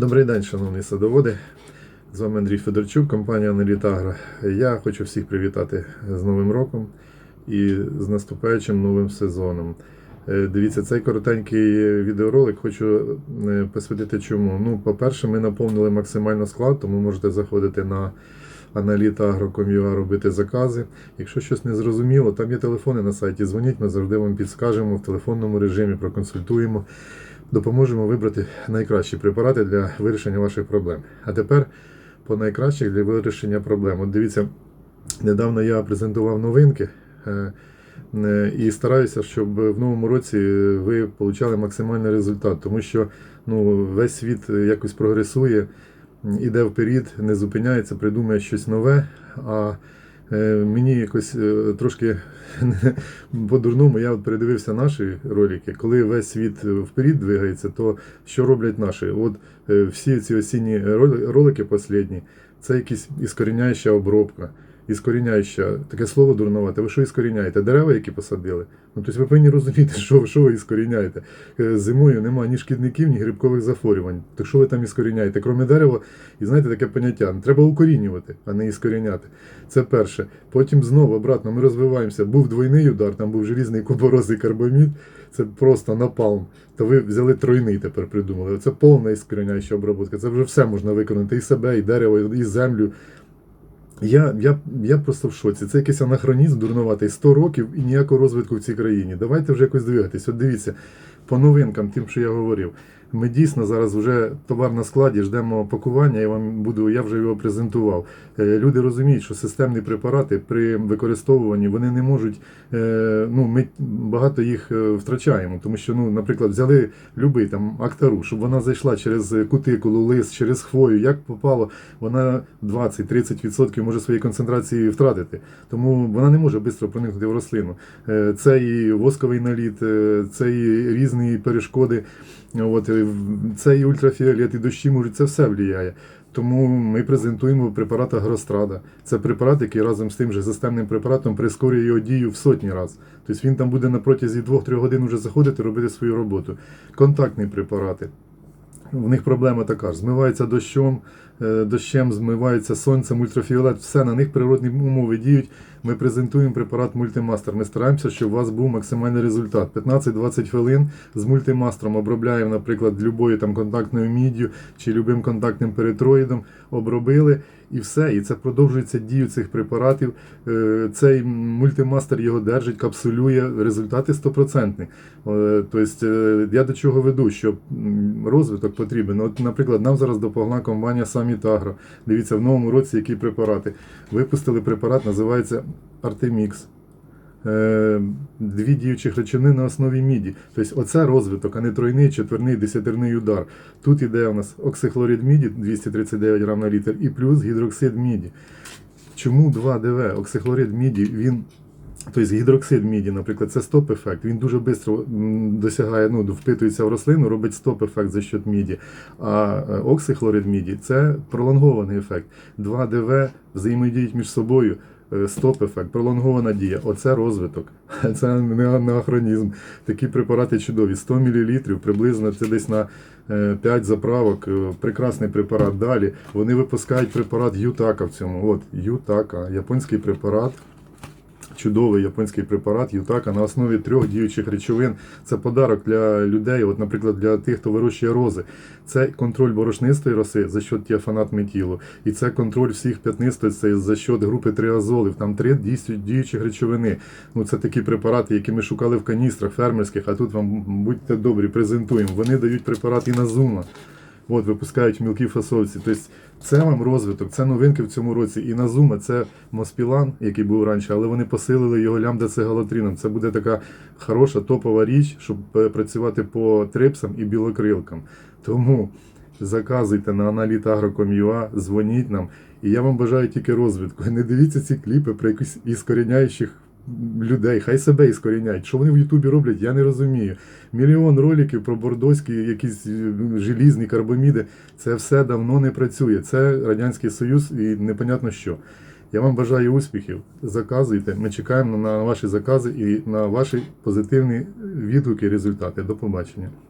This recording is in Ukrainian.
Добрий день, шановні садоводи. З вами Андрій Федорчук, компанія Нелітагра. Я хочу всіх привітати з Новим роком і з наступаючим новим сезоном. Е, Дивіться, цей коротенький відеоролик хочу е, посвятити чому. Ну, по-перше, ми наповнили максимально склад, тому можете заходити на analita.agro.com.ua робити закази. Якщо щось не зрозуміло, там є телефони на сайті. Дзвоніть, ми завжди вам підскажемо в телефонному режимі, проконсультуємо, допоможемо вибрати найкращі препарати для вирішення ваших проблем. А тепер по найкращих для вирішення проблем. От дивіться, недавно я презентував новинки. е, е, І стараюся, щоб в новому році ви отримали максимальний результат, тому що ну, весь світ якось прогресує, іде вперед, не зупиняється, придумує щось нове. А е, мені якось е, трошки по-дурному я от передивився наші ролики. Коли весь світ вперед двигається, то що роблять наші? От е, всі ці осінні роли- ролики останні, це якісь іскоріняюча обробка. Іскоріняюча, таке слово дурновате. Ви що іскоріняєте? Дерева, які посадили? Ну тобто ви повинні розуміти, що, що ви іскоріняєте. Е, Зимою немає ні шкідників, ні грибкових захворювань. Так що ви там іскоріняєте? Кроме дерева, і знаєте таке поняття. Треба укорінювати, а не іскоріняти. Це перше. Потім знову обратно ми розвиваємося. Був двойний удар, там був желізний купорозий карбамід. Це просто напалм. То ви взяли тройний тепер придумали. Це повна іскоріняюча обробка. Це вже все можна виконати. І себе, і дерево, і землю. Я, я, я просто в шоці. Це якийсь анахронізм дурнуватий 100 років і ніякого розвитку в цій країні. Давайте вже якось двигатись. От дивіться, по новинкам, тим, що я говорив. Ми дійсно зараз вже товар на складі, ждемо пакування, я вам буду, я вже його презентував. Е, Люди розуміють, що системні препарати при використовуванні вони не можуть. е, Ну, ми багато їх е, втрачаємо, тому що, ну, наприклад, взяли любий там актару, щоб вона зайшла через кутикулу, лист, через хвою, як попало, вона 20-30% може своєї концентрації втратити. Тому вона не може швидко проникнути в рослину. Це і восковий наліт, це і різні перешкоди. От, це і ультрафіолет, і дощі можуть, це все впливає. Тому ми презентуємо препарат Агрострада. Це препарат, який разом з тим же системним препаратом прискорює його дію в сотні разів. Тобто він там буде на протязі 2-3 годин вже заходити, робити свою роботу. Контактні препарати. В них проблема така ж. Змивається дощом, е, дощем, змивається сонцем, ультрафіолет, все на них природні умови діють. Ми презентуємо препарат мультимастер. Ми стараємося, щоб у вас був максимальний результат. 15-20 хвилин з мультимастером обробляємо, наприклад, любою там контактною міддю чи любим контактним перитроїдом. Обробили і все. І це продовжується дію цих препаратів. Е, Цей мультимастер його держить, капсулює. Результати стопроцентні. Е, Тобто, е, я до чого веду, що розвиток потрібен. От, наприклад, нам зараз допомогла компанія Agro. Дивіться, в новому році які препарати. Випустили препарат, називається Artemix. Е, Дві діючих речовини на основі міді. Тобто оце розвиток, а не тройний, четверний, десятерний удар. Тут іде у нас оксихлорид міді 239 грам на літр і плюс гідроксид міді. Чому 2ДВ? Оксихлорид міді, він. Тобто гідроксид міді, наприклад, це стоп-ефект. Він дуже швидко досягає, ну, впитується в рослину, робить стоп-ефект за счет міді. А е, оксихлорид міді це пролонгований ефект. 2ДВ взаємодіють між собою. Е, Стоп-ефект, пролонгована дія. Оце розвиток. Це не анахронізм. Такі препарати чудові. 100 мл приблизно це десь на е, 5 заправок. Е, Прекрасний препарат. Далі вони випускають препарат Ютака в цьому. От Ютака, японський препарат. Чудовий японський препарат Ютака на основі трьох діючих речовин. Це подарок для людей, от, наприклад, для тих, хто вирощує рози. Це контроль борошнистої роси за счет тіафанат метілу. І це контроль всіх п'ятнистостей за счет групи триазолів. Там три діючих речовини. Ну, це такі препарати, які ми шукали в каністрах фермерських, а тут вам будьте добрі, презентуємо. Вони дають препарат і на зума. От, випускають мілкі фасовці. Тобто це вам розвиток, це новинки в цьому році. І на Зума це Моспілан, який був раніше, але вони посилили його лямбда-цегалотрином. Це буде така хороша топова річ, щоб е, працювати по трипсам і білокрилкам. Тому заказуйте на analit.agro.com.ua, дзвоніть нам. І я вам бажаю тільки розвитку. Не дивіться ці кліпи про якісь іскоріняючих людей. Хай себе іскоріняють. Що вони в Ютубі роблять, я не розумію. Мільйон роликів про бордоські, якісь е, желізні карбоміди. Це все давно не працює. Це Радянський Союз і непонятно що. Я вам бажаю успіхів. Заказуйте. Ми чекаємо на ваші закази і на ваші позитивні відгуки, результати. До побачення.